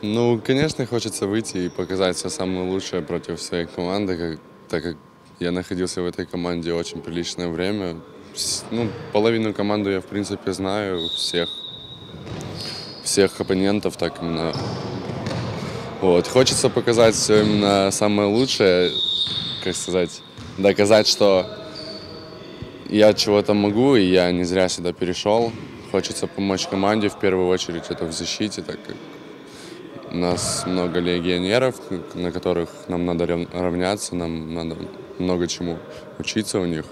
Ну, конечно, хочется выйти и показать все самое лучшее против своей команды, как- так как я находился в этой команде очень приличное время. Ну, половину команды я, в принципе, знаю, всех, всех оппонентов, так именно. Вот. Хочется показать все именно самое лучшее, как сказать, доказать, что я чего-то могу, и я не зря сюда перешел. Хочется помочь команде, в первую очередь, это в защите, так как у нас много легионеров, на которых нам надо рав- равняться, нам надо много чему учиться у них.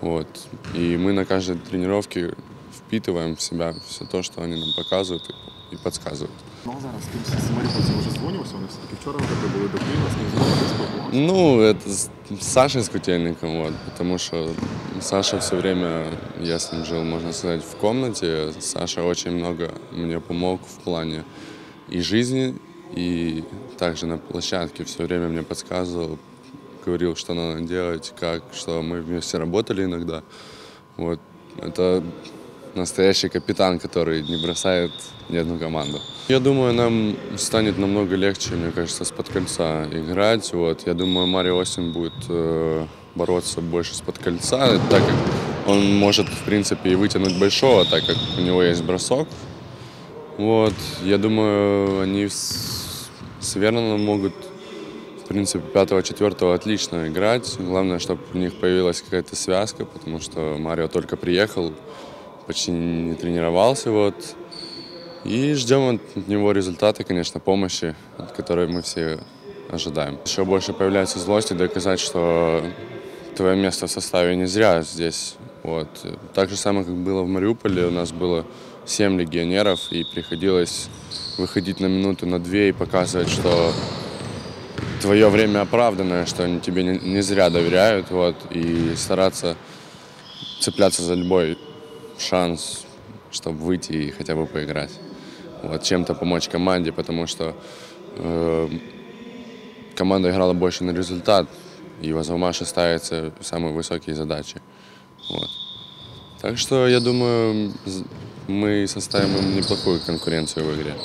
Вот. И мы на каждой тренировке впитываем в себя все то, что они нам показывают и, и подсказывают. Ну а зараз з кимось з Маріупольцем вже дзвонювався, вони все-таки вчора вже були до Києва, з ким знову спілкувалися. Ну, это с с Сашей Скутельником, вот, потому что Саша все время, я с ним жил, можно сказать, в комнате. Саша очень много мне помог в плане и жизни, и также на площадке все время мне подсказывал, говорил, что надо делать, как, что мы вместе работали иногда. Вот, это настоящий капитан, который не бросает ни одну команду. Я думаю, нам станет намного легче, мне кажется, с-под кольца играть. Вот. Я думаю, Марио Осин будет э, бороться больше с-под кольца, так как он может, в принципе, и вытянуть большого, так как у него есть бросок. Вот. Я думаю, они с, с Верноном могут, в принципе, пятого-четвертого отлично играть. Главное, чтобы у них появилась какая-то связка, потому что Марио только приехал, почти не тренировался. Вот. И ждем от него результата, конечно, помощи, от которой мы все ожидаем. Еще больше появляется злость и доказать, что твое место в составе не зря здесь. Вот. Так же самое, как было в Мариуполе, у нас было семь легионеров, и приходилось выходить на минуту, на две и показывать, что твое время оправданное, что они тебе не, зря доверяют, вот, и стараться цепляться за любой шанс, чтобы выйти и хотя бы поиграть. Вот, чем-то помочь команде, потому что э, команда играла больше на результат, и в Азовмаше ставятся самые высокие задачи. Вот. Так что, я думаю, мы составим им неплохую конкуренцию в игре.